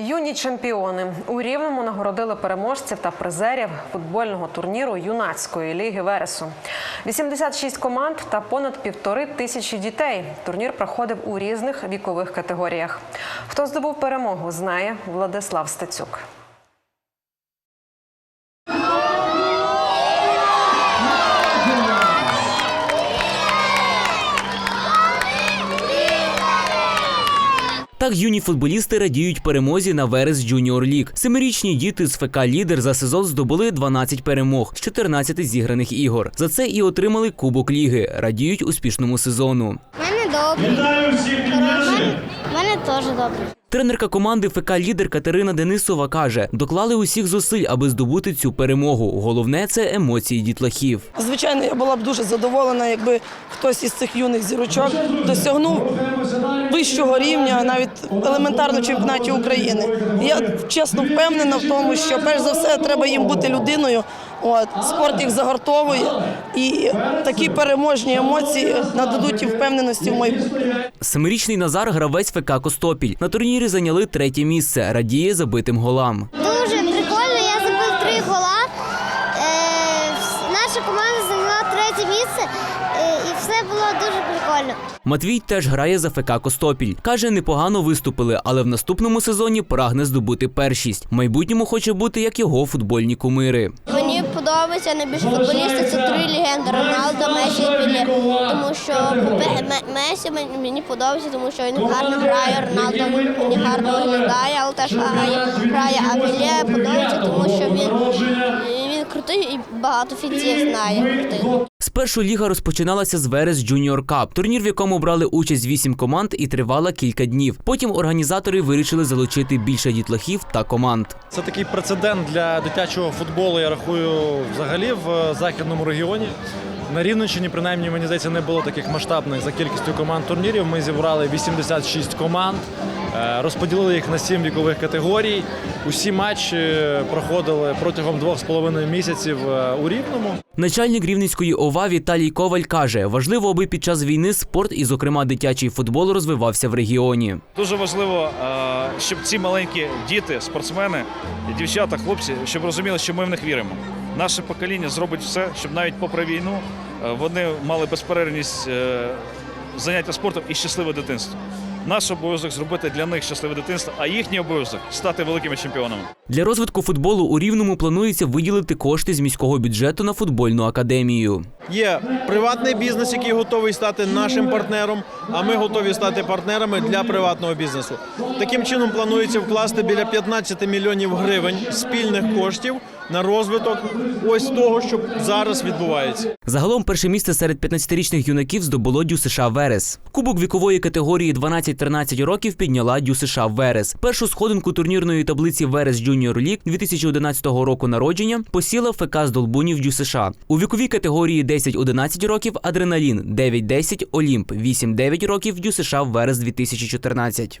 Юні чемпіони у рівному нагородили переможців та призерів футбольного турніру юнацької ліги Вересу. 86 команд та понад півтори тисячі дітей. Турнір проходив у різних вікових категоріях. Хто здобув перемогу, знає Владислав Стецюк. Так юні футболісти радіють перемозі на Верес Джуніор Ліг. Семирічні діти з ФК Лідер за сезон здобули 12 перемог з 14 зіграних ігор. За це і отримали Кубок Ліги. Радіють успішному сезону. Мене добре. Вітаю всіх у мене теж добре. Тренерка команди ФК Лідер Катерина Денисова каже: доклали усіх зусиль, аби здобути цю перемогу. Головне це емоції дітлахів. Звичайно, я була б дуже задоволена, якби хтось із цих юних зірочок досягнув вищого рівня, навіть елементарно чемпіонаті України. Я чесно впевнена в тому, що перш за все треба їм бути людиною. От спорт їх загартовує, і такі переможні емоції нададуть і впевненості в майбутньому. Семирічний Назар гравець ФК Костопіль. На турнірі зайняли третє місце. Радіє забитим голам. Дуже прикольно, я забив три гола. Е, наша команда зайняла третє місце, е, і все було дуже прикольно. Матвій теж грає за ФК Костопіль. Каже, непогано виступили, але в наступному сезоні прагне здобути першість. В майбутньому хоче бути як його футбольні кумири. Мені подобається найбільше футболісти це три легенди Роналдо, Месі і Піле. Тому що Месі мені- подобається, тому що він гарно грає, Роналдо мені гарно виглядає, але теж грає. А Піле подобається, тому що він, він крутий і багато фінців знає. Крутий. Спершу ліга розпочиналася з Верес Junior Cup, турнір, в якому брали участь вісім команд і тривала кілька днів. Потім організатори вирішили залучити більше дітлахів та команд. Це такий прецедент для дитячого футболу, я рахую, взагалі в е, західному регіоні. На Рівненщині, принаймні, мені здається, не було таких масштабних за кількістю команд турнірів. Ми зібрали 86 команд, розподілили їх на 7 вікових категорій. Усі матчі проходили протягом двох з половиною місяців е, у Рівному. Начальник рівненської ОВА Віталій Коваль каже, важливо, аби під час війни спорт і, зокрема, дитячий футбол розвивався в регіоні. Дуже важливо, е, щоб ці маленькі діти, спортсмени, дівчата, хлопці, щоб розуміли, що ми в них віримо. Наше покоління зробить все, щоб навіть попри війну е, вони мали безперервність е, заняття спортом і щасливе дитинство. Наш обов'язок зробити для них щасливе дитинство, а їхній обов'язок стати великими чемпіонами. Для розвитку футболу у Рівному планується виділити кошти з міського бюджету на футбольну академію. Є приватний бізнес, який готовий стати нашим партнером, а ми готові стати партнерами для приватного бізнесу. Таким чином планується вкласти біля 15 мільйонів гривень спільних коштів на розвиток ось того, що зараз відбувається. Загалом перше місце серед 15-річних юнаків здобуло Дю США Верес. Кубок вікової категорії 12-13 років підняла Дю США Верес. Першу сходинку турнірної таблиці Верес Junior League 2011 року народження посіла ФК з Долбунів Дю США. У віковій категорії 10-11 років Адреналін, 9-10 Олімп, 8-9 років Дю США Верес 2014.